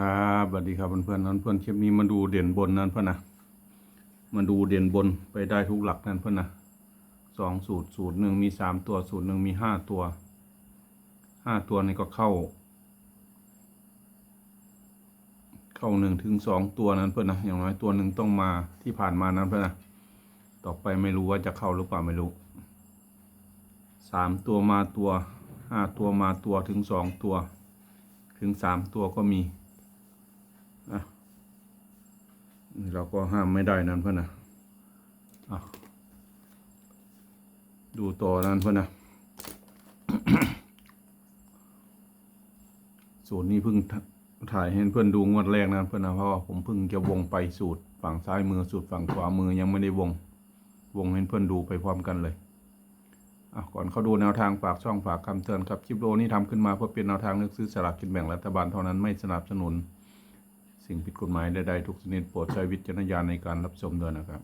ครับสวัสดีครับเพื่อนๆนั้นเพื่อนคลิปนี้มาดูเด่นบนนั้นเพื่อนนะมาดูเด่นบนไปได้ทุกหลักนั้นเพื่อนนะสองสูตรสูตรหนึ่งมีสามตัวสูตรหนึ่งมีห้าตัวห้าตัวนี่ก็เข้า เข้าหนึ่งถึงสองตัวนั้นเพื่อนนะอย่างน้อยตัวหนึ่งต้องมาที่ผ่านมานั้นเพื่อนนะต่อไปไม่รู้ว่าจะเข้าหรือเปล่าไม่รู้สามตัวมาตัวห้าตัวมาตัวถึงสองตัว ถึงสามตัวก็มี อะเราก็ห้ามไม่ได้นั่นเพื่อนนะอะดูต่อนั่นเพื่อนนะสูตรนี้เพิ่งถ่ายให้เพื่อนดูงวดแรกนะเพื่อนนะเพราะว่าผมเพิ่งจะวงไปสูตรฝั่งซ้ายมือสูตรฝั่งขวามือยังไม่ได้วง วงให้เพื่อนดูไปพร้อมกันเลยอะก่อนเขาดูแนวทางฝากช่องฝากคำเตือนครับคลิปโลนี้ทำขึ้นมาเพื่อเป็นแนวทางเลือกซื้อสลากกินแบ่งรัฐบาลเท่านั้นไม่สนับสนุน สิ่งผิดกฎหมายใดๆทุกชนิดโปรดใช้วิจารณญาณในการรับชมด้วยนะครับ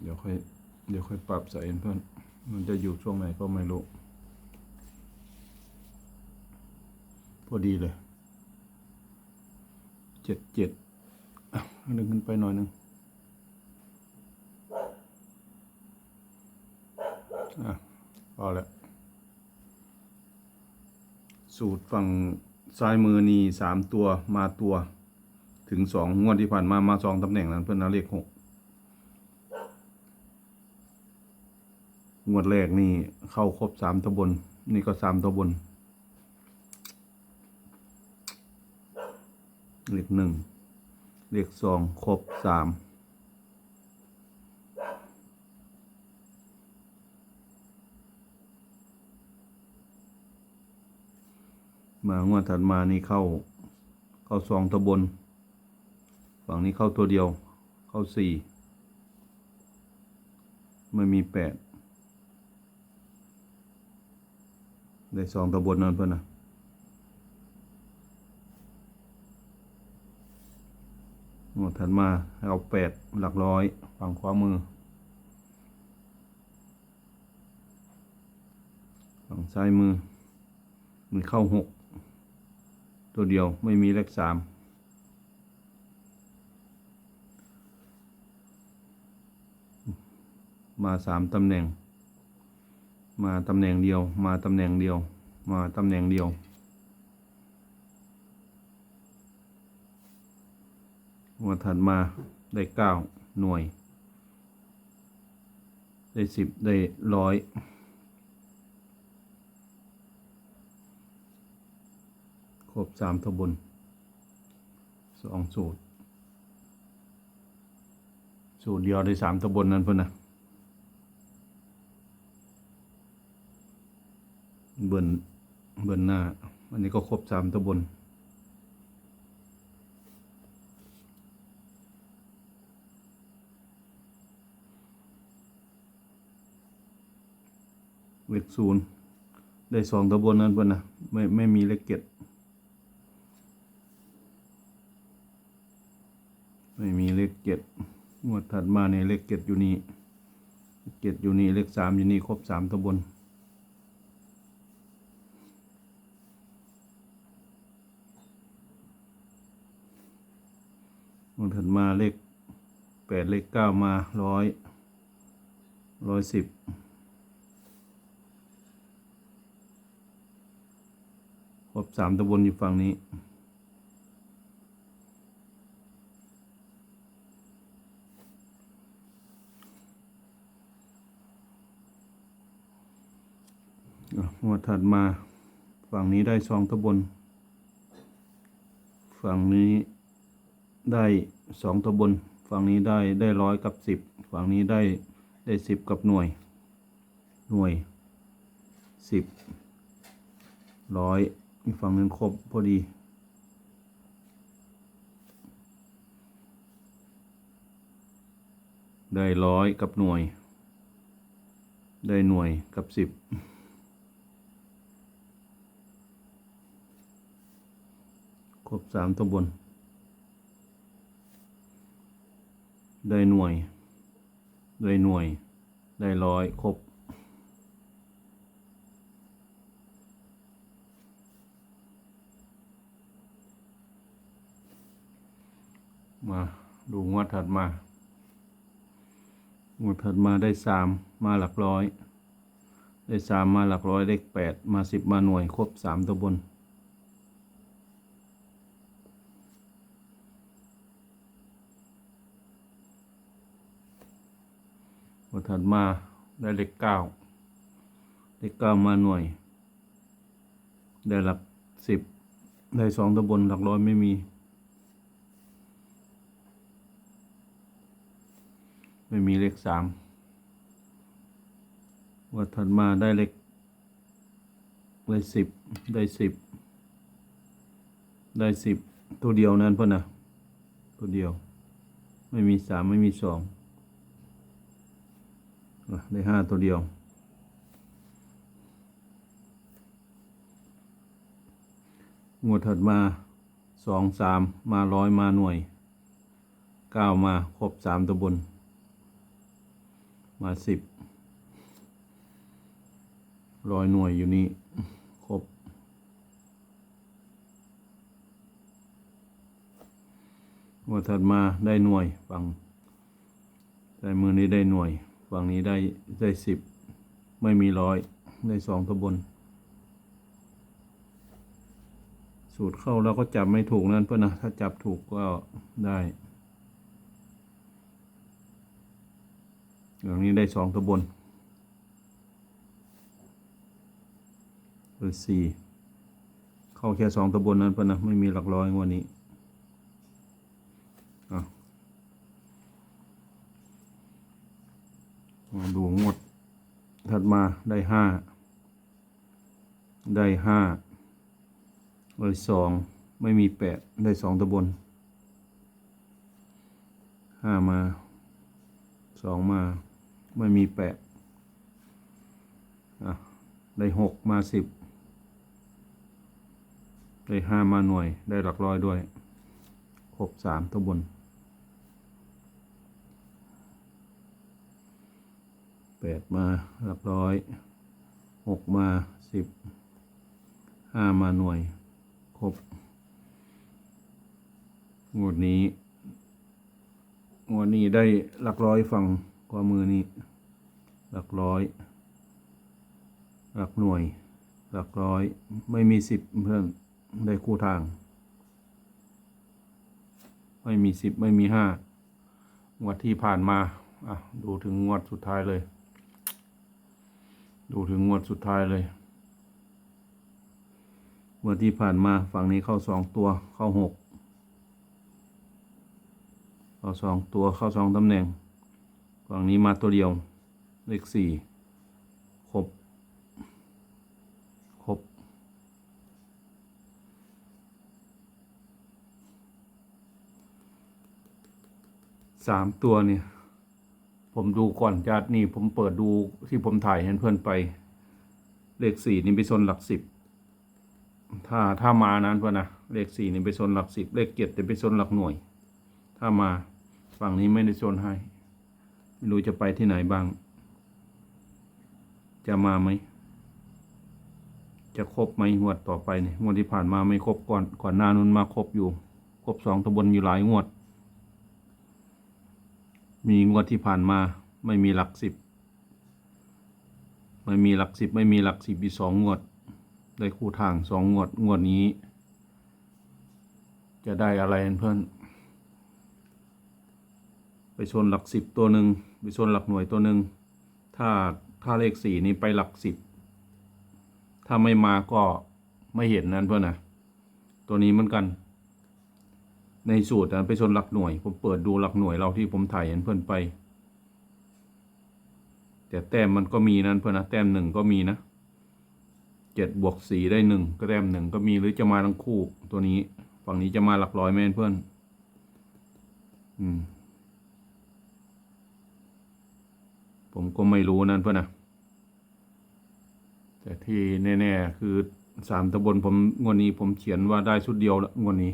เดี๋ยวค่อยเดี๋ยวค่อยปรับใส่เพื่อนมันจะอยู่ช่วงไหนก็ไม่รู้ พอดีเลยเจ็ดเจ็ดอะดึงขึ้นไปหน่อยหนึงอะพอแล้ว สูตรฝั่งซ้ายมือนี่สามตัวมาตัว ถึงสองงวดที่ผ่านมามาสองตำแหน่งนั้นเพื่อนนะเลขหกงวดแรกนี่เข้าครบสามตำบลนี่ก็สามตำบลเลขหนึ่งเลขสองครบสาม มางวดถัดมานี่เข้า เข้าสองตำบลฝั่งนี้เข้าตัวเดียว เข้าสี่ไม่มีแปดได้สองตำบลนั่นเพื่อนนะงวดถัดมาเอาแปดหลักร้อย ฝั่งขวามือ ฝั่งซ้ายมือมีเข้าหก ตัวเดียวไม่มีเลขสามมาสามตำแหน่ง มาตำแหน่งเดียว มาตำแหน่งเดียว มาตำแหน่งเดียว วันถัดมาได้เก้าหน่วย ได้สิบได้ร้อย คร บสามทบนสองสูตร สูตรเดียวได้สามตำบลนั้นเพื่อนนะเบิ่นเบิ่นหน้า อันนี้ก็ครบสามตำบลเลขศูนย์ได้สองตำบลนั้นเพิ่นนะไม่ไม่มีเลขเก็ด ไม่มีเลขเก็ดงวดถัดมาเนี่ยเลขเก็ดอยู่นี่เก็ดอยู่นี่เลขสามอยู่นี่ครบสามตำบลวันถัดมาเลขแปดเลขเก้ามาร้อยร้อยสิบครบสามตำบลอยู่ฝั่งนี้ วดถัดมาฝั่งนี้ได้สองตำบลฝั่งนี้ได้สองตำบลฝั่งนี้ได้ได้ร้อยกับสิบฝั่งนี้ได้ได้สิบกับหน่วย หน่วยสิบร้อยอีกฝั่งนึงครบพอดีได้ร้อยกับหน่วย ได้หน่วยกับสิบ ครบสามตัวบน ได้หน่วย ได้หน่วย ได้ร้อยครบมาดูงวดถัดมางวดถัดมาได้สามมาหลักร้อย ได้สามมาหลักร้อยเลขแปดมาสิบมาหน่วย ครบสามตัวบน วดถัดมาได้เลขเก้าเลขเก้ามาหน่วย ได้หลักสิบได้สองตัวบนหลักร้อยไม่มี ไม่มีเลขสามวัดถัดมาได้เลขได้สิบได้สิบได้สิบตัวเดียวนั่นพ่อนะตัวเดียว ไม่มีสามไม่มีสอง ได้ห้าตัวเดียว งวดถัดมาสองสามมาร้อยมาหน่วยเก้ามาครบสามตัวบน มาสิบร้อยหน่วยอยู่นี่ครบงวดถัดมาได้หน่วยฝั่งได้มือนี้ได้หน่วย ฝั่งนี้ได้ได้สิบไม่มีร้อยได้สองตัวบน สูตรเข้าแล้วก็จับไม่ถูกนั่นเพื่อนนะถ้าจับถูกก็ได้อย่างนี้ได้สองตัวบนหรือสี่เข้าแค่สองตัวบนนั้นเพื่อนนะไม่มีหลักร้อยวันนี้อะ มาดูงวดถัดมาได้ห้าได้ห้าเลยสองไม่มีแปดได้สองตัวบนห้ามาสองมาไม่มีแปดอะได้หกมาสิบได้ห้ามาหน่วยได้หลักร้อยด้วยครบสามตัวบน แปดมาหลักร้อยหกมาสิบห้ามาหน่วย ครบ งวดนี้ งวดนี้ได้หลักร้อยฝั่งกว่ามือนี้ หลักร้อย หลักหน่วย หลักร้อย ไม่มีสิบเพื่อนได้คู่ทาง ไม่มีสิบไม่มีห้างวดที่ผ่านมา อะ ดูถึงงวดสุดท้ายเลย ดูถึงงวดสุดท้ายเลยเมื่อที่ผ่านมาฝั่งนี้เข้าสองตัวเข้าหกเข้าสองตัวเข้าสองตำแหน่ง ฝั่งนี้มาตัวเดียว เลขสี่ครบครบสามตัวเนี่ย ผมดูก่อนจัดนี่ผมเปิดดูที่ผมถ่ายให้เพื่อนไป เลขสี่นี่ไปโซนหลักสิบถ้าถ้ามานั้นเพื่อนนะเลขสี่นี่ไปโซนหลักสิบเลขเจ็ดจะไปโซนหลักหน่วย ถ้ามาฝั่งนี้ไม่ได้โซนให้ไม่รู้จะไปที่ไหนบ้าง จะมาไหมจะครบไหมงวดต่อไปเนี่ยงวดที่ผ่านมาไม่ครบก่อนก่อนหน้านู้นมาครบอยู่ ครบสองตำบลอยู่หลายงวด มีงวดที่ผ่านมา ไม่มีหลักสิบ ไม่มีหลักสิบ ไม่มีหลักสิบอีสองงวด ได้คู่ทางสองงวด งวดนี้ จะได้อะไรเพื่อน ไปชนหลักสิบตัวหนึ่งไปชนหลักหน่วยตัวหนึ่ง ถ้าถ้าเลขสี่นี้ไปหลักสิบ ถ้าไม่มาก็ไม่เห็นนั่นเพื่อนนะตัวนี้เหมือนกัน ในสูตรนะไปชนหลักหน่วย ผมเปิดดูหลักหน่วยเราที่ผมถ่ายเห็นเพื่อนไป แต่แต้มมันก็มีนั่นเพื่อนนะแต้มหนึ่งก็มีนะเจ็ดบวกสี่ได้หนึ่งก็แต้มหนึ่งก็มีหรือจะมาทั้งคู่ตัวนี้ ฝั่งนี้จะมาหลักร้อยแม่นเพื่อน อืม ผมก็ไม่รู้นั่นเพื่อนนะแต่ที่แน่ๆคือสามตำบลผมงวดนี้ผมเขียนว่าได้ชุดเดียวละงวดนี้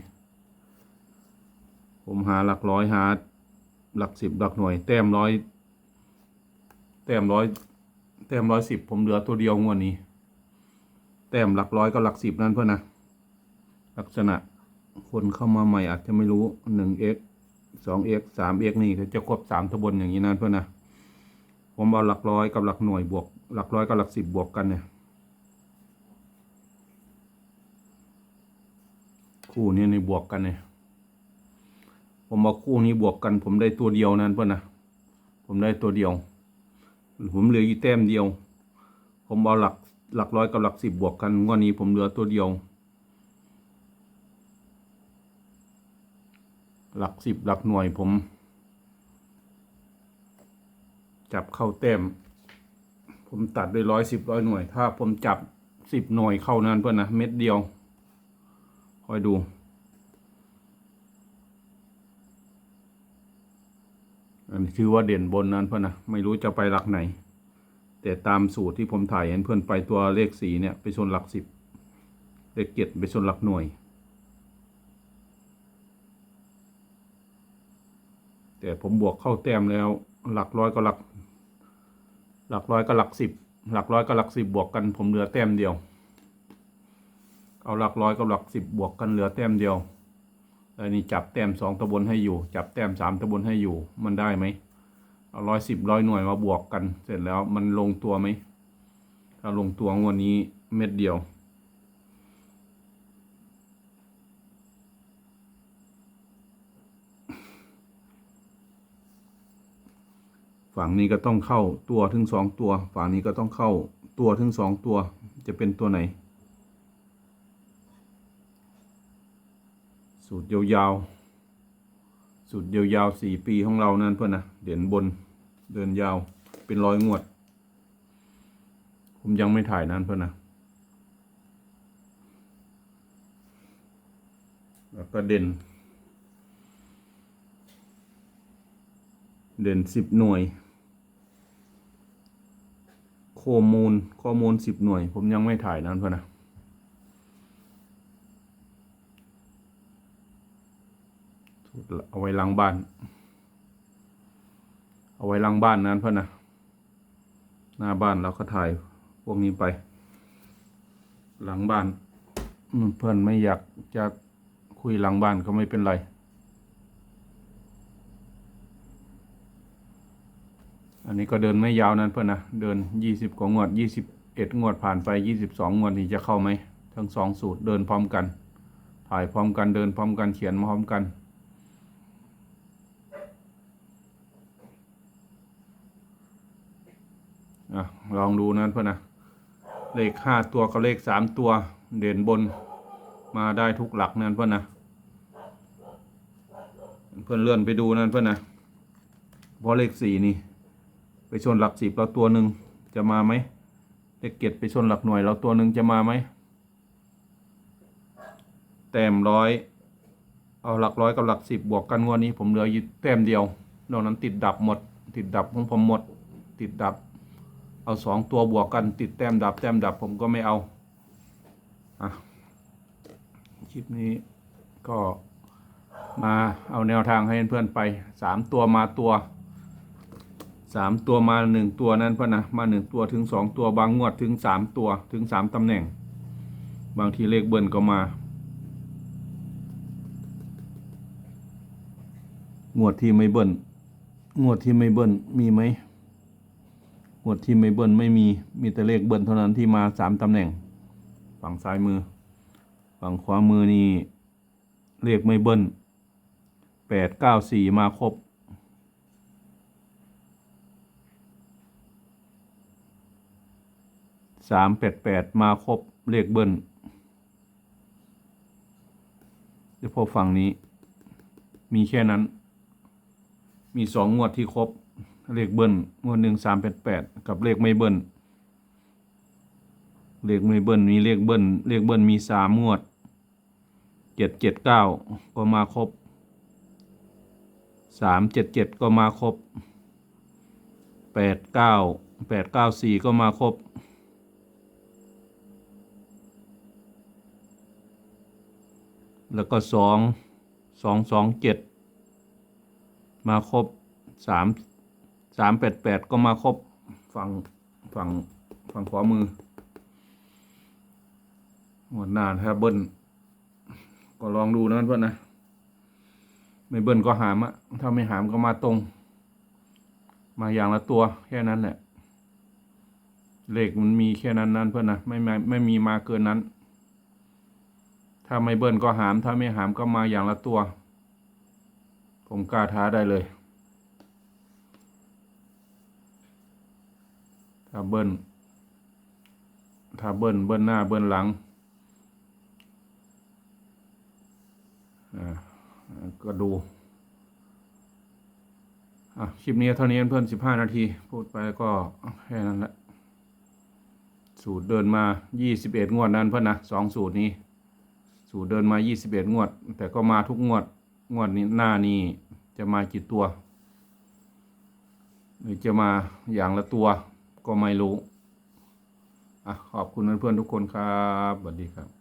ผมหาหลักร้อยหาหลักสิบหลักหน่วย แต้มร้อย แต้มร้อยแต้มร้อยสิบผมเหลือตัวเดียวงวดนี้ แต้มหลักร้อยก็หลักสิบนั่นเพื่อนนะลักษณะคนเข้ามาใหม่อาจจะไม่รู้หนึ่งเอ็กสองเอ็กสามเอ็กนี่จะครบสามตบลอย่างนี้นะเพื่อนนะผมเอาหลักร้อยกับหลักหน่วยบวก หลักร้อยกับหลักสิบบวกกันเนี่ยคู่นี้ในบวกกันเนี่ยผมเอาคู่นี้บวกกัน ผมได้ตัวเดียวนั่นเพื่อนนะผมได้ตัวเดียว ผมเหลืออยู่แต้มเดียว ผมเอาหลักหลักร้อยกับหลักสิบบวกกันงวดนี้ผมเหลือตัวเดียว หลักสิบหลักหน่วยผม จับเข้าแต้ม ผมตัดด้วยร้อยสิบร้อยหน่วย ถ้าผมจับสิบหน่วยเข้านั้นเพื่อนนะเม็ดเดียว คอยดู อันนี้ชื่อว่าเด่นบนนั้นเพื่อนนะไม่รู้จะไปหลักไหน แต่ตามสูตรที่ผมถ่ายเห็นเพื่อนไปตัวเลขสีเนี่ย ไปชนหลักสิบเลขเจ็ดไปชนหลักหน่วย แต่ผมบวกเข้าแต้มแล้วหลักร้อยก็หลัก หลักร้อยก็หลักสิบหลักร้อยก็หลักสิบบวกกันผมเหลือแต้มเดียว เอาหลักร้อยกับหลักสิบบวกกันเหลือแต้มเดียว แล้วนี่จับแต้มสองตะบนให้อยู่ จับแต้มสามตะบนให้อยู่ มันได้ไหมเอาร้อยสิบร้อยหน่วยมาบวกกัน เสร็จแล้วมันลงตัวไหมถ้าลงตัวงวดนี้เม็ดเดียว ฝั่งนี้ก็ต้องเข้าตัวถึงสองตัว ฝั่งนี้ก็ต้องเข้าตัวถึงสองตัว จะเป็นตัวไหน สูตรยาวๆ สูตรยาวๆสี่ปีของเรานั่นเพื่อนนะเด่นบนเดินยาวเป็นร้อยงวด ผมยังไม่ถ่ายนั่นเพื่อนนะแล้วก็เด่น เด่นสิบหน่วย ข้อมูลข้อมูลสิบหน่วย ผมยังไม่ถ่ายนั่นเพื่อนนะ เอาไว้หลังบ้าน เอาไว้หลังบ้านนั้นเพื่อนนะหน้าบ้านเราก็ถ่ายพวกนี้ไป หลังบ้านเพื่อนไม่อยากจะคุยหลังบ้านก็ไม่เป็นไรอันนี้ก็เดินไม่ยาวนั้นเพื่อนนะเดินยี่สิบกว่างวดยี่สิบเอ็ดงวดผ่านไปยี่สิบสองงวดนี้จะเข้าไหมทั้งสองสูตรเดินพร้อมกัน ถ่ายพร้อมกันเดินพร้อมกันเขียนพร้อมกัน อะลองดูนะเพื่อนนะเลขห้าตัวกับเลขสามตัวเด่นบนมาได้ทุกหลักนั่นเพื่อนนะเพื่อนเลื่อนไปดูนั่นเพื่อนนะเพราะเลขสี่นี่ ไปชนหลักสิบเราตัวหนึ่งจะมาไหมเลขเจ็ดไปชนหลักหน่วยเราตัวหนึ่งจะมาไหมแต้มร้อยเอาหลักร้อยกับหลักสิบบวกกันงวดนี้ผมเหลืออยู่แต้มเดียวนอกนั้นติดดับหมด ติดดับของผมหมด ติดดับ เอาสองตัวบวกกันติดแต้มดับแต้มดับผมก็ไม่เอาอะคลิปนี้ก็มาเอาแนวทางให้เพื่อนไปสามตัวมาตัวสามตัวมาหนึ่งตัวนั้นเพื่อนนะมาหนึ่งตัวถึงสองตัวบางงวดถึงสามตัวถึงสามตำแหน่ง บางทีเลขเบิ้ลก็มา งวดที่ไม่เบิ้ลงวดที่ไม่เบิ้ลมีไหม งวดที่ไม่เบิ้ลไม่มีมีแต่เลขเบิ้ลเท่านั้นที่มาสามตำแหน่ง ฝั่งซ้ายมือ ฝั่งขวามือนี่เลขไม่เบิ้ลแปดเก้าสี่มาครบสามแปดแปดมาครบเลขเบิ้ลเฉพาะฝั่งนี้ มีแค่นั้น มีสองงวดที่ครบ เลขเบิ้ลงวดหนึ่งสามแปดแปดกับเลขไม่เบิ้ลเลขไม่เบิ้ลมีเลขเบิ้ลเลขเบิ้ลมีสามงวดเจ็ดเจ็ดเก้าก็มาครบสามเจ็ดเจ็ดก็มาครบแปดเก้าแปดเก้าสี่ก็มาครบแล้วก็สองสองสองเจ็ดมาครบสาม สามแปดแปดก็มาครบฝั่งฝั่งฝั่งขวามือหัวหน้าถ้าเบิ้ลก็ลองดูนะเพื่อนนะ ไม่เบิ้ลก็หามอะถ้าไม่หามก็มาตรง มาอย่างละตัวแค่นั้นแหละ เลขมันมีแค่นั้นนั้นเพื่อนนะไม่ไม่ไม่มีมาเกินนั้น ถ้าไม่เบิ้ลก็หาม ถ้าไม่หามก็มาอย่างละตัว ผมกล้าท้าได้เลย ถ้าเบิ้ลถ้าเบิ้ลเบิ้ลหน้าเบิ้ลหลังอ่าก็ดูอะคลิปนี้เท่านี้เพื่อนสิบห้านาที พูดไปก็แค่นั้นแหละสูตรเดินมายี่สิบเอ็ดงวดนั้นเพื่อนนะสองสูตรนี้ สูตรเดินมายี่สิบเอ็ดงวด แต่ก็มาทุกงวดงวดนี้หน้านี้จะมากี่ตัว หรือจะมาอย่างละตัว ก็ไม่รู้อะขอบคุณเพื่อนๆทุกคนครับสวัสดีครับ